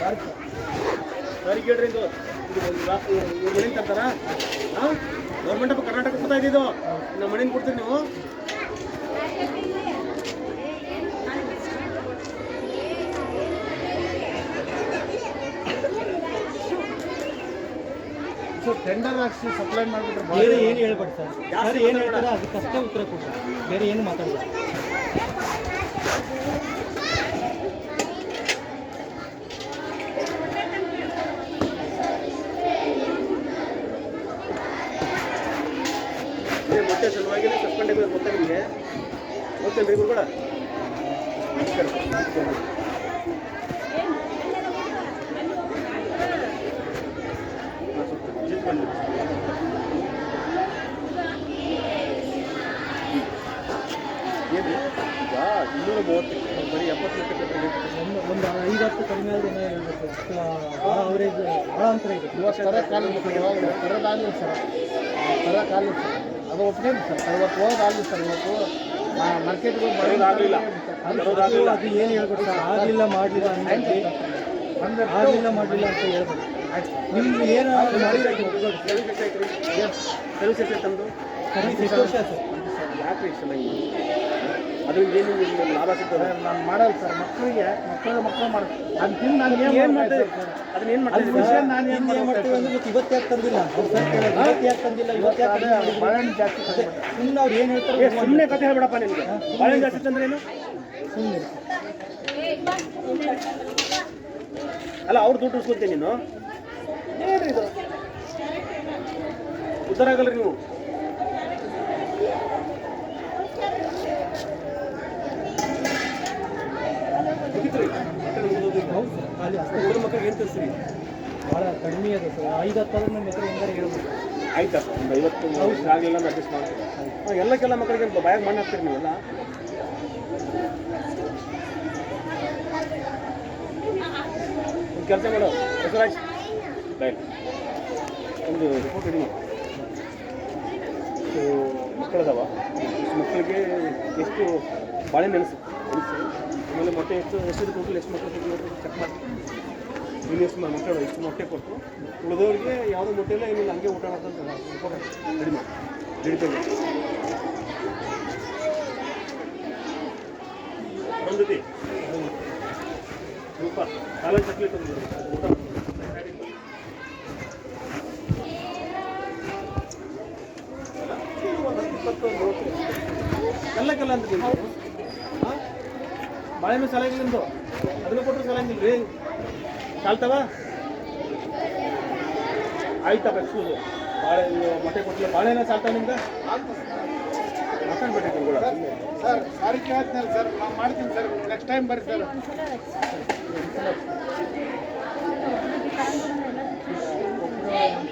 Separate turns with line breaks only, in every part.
ಸರಿ ಕೇಳ್ರಿ ಇದು ಇವ್ರ ತರ್ತಾರ ಹಾಂ ಗೌರ್ಮೆಂಟ್ ಆಫ್ ಕರ್ನಾಟಕ ಕೊಡ್ತಾ ಇದ್ದಿದ್ದು ನಮ್ಮ ಮನೆಯಿಂದ ಕೊಡ್ತೀರಿ ನೀವು
ಸೊ ಟೆಂಡರ್ ಹಾಕ್ಸಿ ಸಪ್ಲೈ ಮಾಡಿಬಿಟ್ರೆ
ಬೇರೆ ಏನು ಹೇಳ್ಬೇಡಿ ಸರ್? ಯಾರು ಏನು ಹೇಳ್ತಾರೆ? ಅದಕ್ಕಷ್ಟೇ ಉತ್ತರ ಕೊಡ್ತಾರೆ ಬೇರೆ ಏನು ಮಾತಾಡಬೇಡಿ.
ಮೊಟ್ಟೆ ಸಲುವಾಗಿ ಸಸ್ಪೆಂಡ್ ಗೊತ್ತಾ ನಿಮಗೆ? ಗೊತ್ತೇನ್ರಿ ಇವ್ರು ಕೂಡ ಈಗ ಇನ್ನೂರ ಬರೀ ಎಪ್ಪತ್ತು
ಒಂದು ಒಂದು ಐದು ಹತ್ತು ಕಡಿಮೆ ಆದ್ರೆ ಏನೋ ಅವರೇಜ್ ಭಾಳ ಅಂತರ ಇದೆ.
ಇವಾಗ ಸರ ಕಾಲ ಸರ ಕಾಲ ಸರ್. ಅದು ಒಪ್ಕೊಂಡು ಸರ್. ಇವತ್ತು ಹೋಗೋದಾಗಲಿ ಸರ್ ಇವತ್ತು ಮಾರ್ಕೆಟ್ಗೆ
ಹೋಗಿ ಆಗಲಿಲ್ಲ.
ಅದು ಏನು ಹೇಳ್ಬೇಕು ಸರ್? ಆಗಲಿಲ್ಲ ಮಾಡಲಿಲ್ಲ ಅಂದ್ರೆ ಆಗಲಿಲ್ಲ ಮಾಡಲಿಲ್ಲ ಅಂತ ಹೇಳ್ಬೇಕು. ನಿಮ್ಗೆ ಏನು ಮಾಡಿದ್ರೆ
ಸರ್ವಿಸ್
ಎಷ್ಟು ವರ್ಷ ಸರ್
ಯಾಕೆ ಇಷ್ಟ ಅದರಿಂದ ಏನು ನಿಮ್ಗೆ ಲಾಭ ಸಿಗ್ತದೆ?
ನಾನು ಮಾಡಲ್ಲ ಸರ್ ಮಕ್ಕಳಿಗೆ ಮಕ್ಕಳು ಮಕ್ಕಳು ಮಾಡಿ ಅದು ತಿಂದು ನಾನು
ಏನು
ಏನು
ಮಾಡ್ತಾ
ಮಾಡ್ತಾ
ಅದನ್ನ ಏನು ಮಾಡ್ತೀನಿ
ವಿಷಯ ನಾನು ಏನು
ಮಾಡ್ತೀನಿ ಅಂದ್ರೆ ಇವತ್ತು ಯಾಕೆ ತಂದಿಲ್ಲ? ಇವತ್ತು ಯಾಕೆ ತಂದಿಲ್ಲ? ಇವತ್ತು ಯಾಕೆ?
ಬಾಳೆಹಣ್ಣು ಜಾಸ್ತಿ.
ಸುಮ್ಮನೆ ಅವ್ರು ಏನು ಹೇಳ್ತಾರೆ
ಸುಮ್ಮನೆ ಕತೆ ಹೇಳ್ಬೇಡಪ್ಪ ನಿಮ್ಗೆ. ಬಾಳೆಹಣ್ಣು ಜಾಸ್ತಿ ತಂದ್ರೆ ಏನು?
ಸುಮ್ಮನೆ
ಅಲ್ಲ ಅವ್ರು ದುಡ್ಡು ಕೊಡ್ತೀನಿ ನೀನು. ಏನ್ರಿ ಇದು? ಉದ್ದಾರ ಆಗಲ್ರಿ ನೀವು ಮುಗೀತ್ರಿ? ಮತ್ತೆ ನಮ್ಗೆ ಓದೋದು ಏನು ತಿಳಿಸ್ರಿ?
ಭಾಳ ಕಡಿಮೆ ಸರ್. ಐದು ಹತ್ತು ನಮ್ಮ ಹೆಸರು ಹೆಂಗಾರ ಹೇಳ್ಬೇಕು.
ಆಯ್ತಾ? ಒಂದು ಐವತ್ತು ಆಗಲಿಲ್ಲ ಅಂದ್ರೆ ಅಡ್ಜಸ್ಟ್ ಮಾಡ್ತೀವಿ ಎಲ್ಲ ಕೆಲ ಮಕ್ಕಳಿಗೆ ಬಾಯಾಗ ಮಣ್ಣು ಹಾಕ್ತೀರಿ ನೀವೆಲ್ಲ? ಕೆಲಸ ಮಾಡೋ. ಹೆಸರಾಜ್ ಬಾಯ್. ಒಂದು ರಿಪೋರ್ಟ್ ಇಡಿ. ಮಕ್ಕಳಿಗೆ ಎಷ್ಟು ಬಾಳೆ ನೆನೆಸು ನೆನೆಸು ಆಮೇಲೆ ಮೊಟ್ಟೆ ಎಷ್ಟು ಎಷ್ಟು ಕೊಟ್ಟು ಎಷ್ಟು ಮೊಟ್ಟೆ ಕೊಟ್ಟು ಚೆಕ್ ಮಾಡಿ ನೀನು ಎಷ್ಟು ಮಕ್ಕಳು ಇಷ್ಟು ಮೊಟ್ಟೆ ಕೊಟ್ಟು ಉಳಿದವ್ರಿಗೆ ಯಾವುದೋ ಮೊಟ್ಟೆ ಇಲ್ಲ ಏನಿಲ್ಲ, ಹಂಗೆ ಊಟ ರಿಪೋರ್ಟ್ ರೆಡಿ ಮಾಡಿ. ಹಿಡಿತೇನೆ ಒಂದು ರೂಪ ಕಾಲ ಚಕ್ಲಿ ತಂದು ಊಟ ಎಲ್ಲ ಕಲ್ಲ ಅಂತ ಬಾಳೆಹಣ್ಣು ಸಲಾಗಿಲ್ಲ ನಿಮ್ದು. ಅದನ್ನು ಕೊಟ್ಟರು ಸಲಾಗಿಲ್ಲ ರೀ ಕಾಲ್ತವ ಆಯ್ತಾ ಎಕ್ಸ್ಕ್ಯೂಸು ಬಾಳೆ ಮೊಟ್ಟೆ ಕೊಟ್ಟಿಲ್ಲ. ಬಾಳೆಹಣ್ಣು ಸಾಲ್ತಾವ ನಿಮ್ಗೆ? ಮಾತಾಡ್ಬೇಡಿ ನೀವು ಕೂಡ
ಸರ್ ಸಾರಿ ಕೇಳ್ತೀನಿ ಸರ್. ನಾನು ಮಾಡ್ತೀನಿ ಸರ್. ನೆಕ್ಸ್ಟ್ ಟೈಮ್ ಬರ್ರಿ ಸರ್.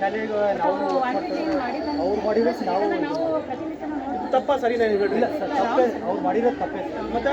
ಶಾಲೆಗೆ ನಾವು ಅವ್ರು ಮಾಡಿರೋದು ನಾವು
ತಪ್ಪ ಸರಿ ನಾನು ಹೇಳಿಲ್ಲ
ಇಲ್ಲ ಸರ್ ತಪ್ಪೇ. ಅವ್ರು ಮಾಡಿರೋದು ತಪ್ಪೇ ಸರ್.
ಮತ್ತೆ?